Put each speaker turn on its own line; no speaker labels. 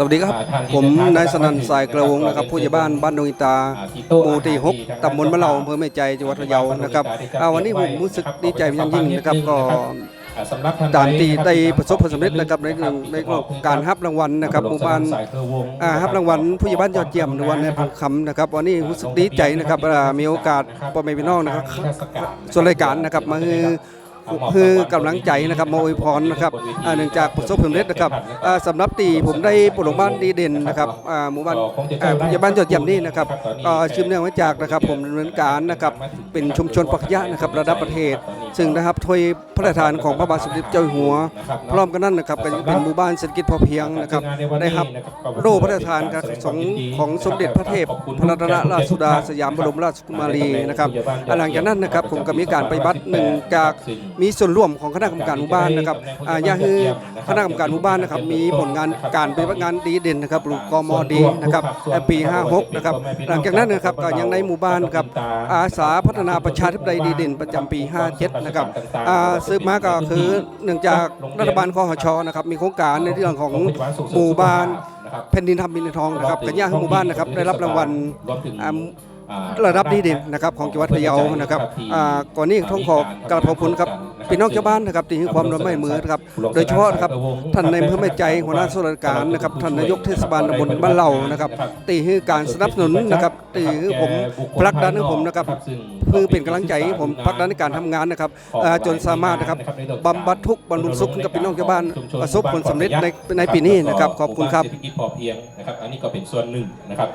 สวัสดีครับ ผมนายสนั่นสายกระวงนะครับผู้ใหญ่บ้านบ้านดงอินตาหมู่ที่หกตำบลมะเหล่าอำเภอแม่ใจจังหวัดพะเยานะครับอ่าวันนี้ผมรู้สึกดีใจเป็นอย่างยิ่งนะครับก็ตามที่ได้ประสบผลสำเร็จนะครับในเรื่องในเรื่องการรับรางวัลนะครับหมู่บ้านอ่ารับรางวัลผู้ใหญ่บ้านยอดเยี่ยมในวันในทองคำนะครับวันนี้รู้สึกดีใจนะครับอ่ามีโอกาสพ่อแม่พี่น้องนะครับส่วนรายการนะครับมา คือกำลังใจนะครับมาอวยพรนะครับเนื่องจากประสบผลสำเร็จนะครับสำหรับตีผมได้ปลงบ้านดีเด่นนะครับหมู่บ้านอ่าผู้ใหญ่บ้านยอดเยี่ยมนี่นะครับก็ชื่อเนื่องมาจากนะครับผมดำเนินการนะครับเป็นชุมชนปักยะนะครับระดับประเทศ ซึ่งนะครับถ้วยพระราชทานของพระบาทสมเด็จเจ้าอยู่หัว พร้อมกันนั้นนะครับก็ยังเป็นหมู่บ้านเศรษฐกิจพอเพียงนะครับได้รับโล่พระราชทานของของสมเด็จพระเทพพระรัตนราชสุดาสยามบรมราชกุมารีนะครับหลังจากนั้นนะครับผมก็มีการไปบัติหนึ่งจากมีส่วนร่วมของคณะกรรมการหมู่บ้านนะครับอ่าอยาคือคณะกรรมการหมู่บ้านนะครับมีผลงานการปฏิบัติงานดีเด่นนะครับหรือกมดีนะครับปี 56 นะครับหลังจากนั้นนะครับก็ยังในหมู่บ้านครับอาสาพัฒนาประชาธิปไตยดีเด่นประจำปี 57 นะครับอ่าสืบมาก็คือเนื่องจากรัฐบาลคอหชนะครับมีโครงการในเรื่องของหมู่บ้านแผ่นดินทำบินทองนะครับกันย่าหมู่บ้านนะครับได้รับรางวัลอ่า ระดับดีเด่นนะครับของจังหวัดพะเยานะครับอ่าก่อนนี้ต้องขอกราบขอบคุณครับพี่น้องชาวบ้านนะครับที่ให้ความร่วมมือมือนะครับโดยเฉพาะนะครับท่านในอำเภอแม่ใจหัวหน้าส่วนราชการนะครับท่านนายกเทศบาลตำบลบ้านเหล่านะครับตีให้การสนับสนุนนะครับตีให้ผมผลักดันให้ผมนะครับเพื่อเป็นกำลังใจให้ผมผลักดันในการทำงานนะครับอ่าจนสามารถนะครับบำบัดทุกข์บรรลุสุขให้กับพี่น้องชาวบ้านประสบผลสำเร็จในในปีนี้นะครับขอบคุณครับ
เศรษฐกิจพอเพียงนะครับอันนี้ก็เป็นส่วนหนึ่งนะครับ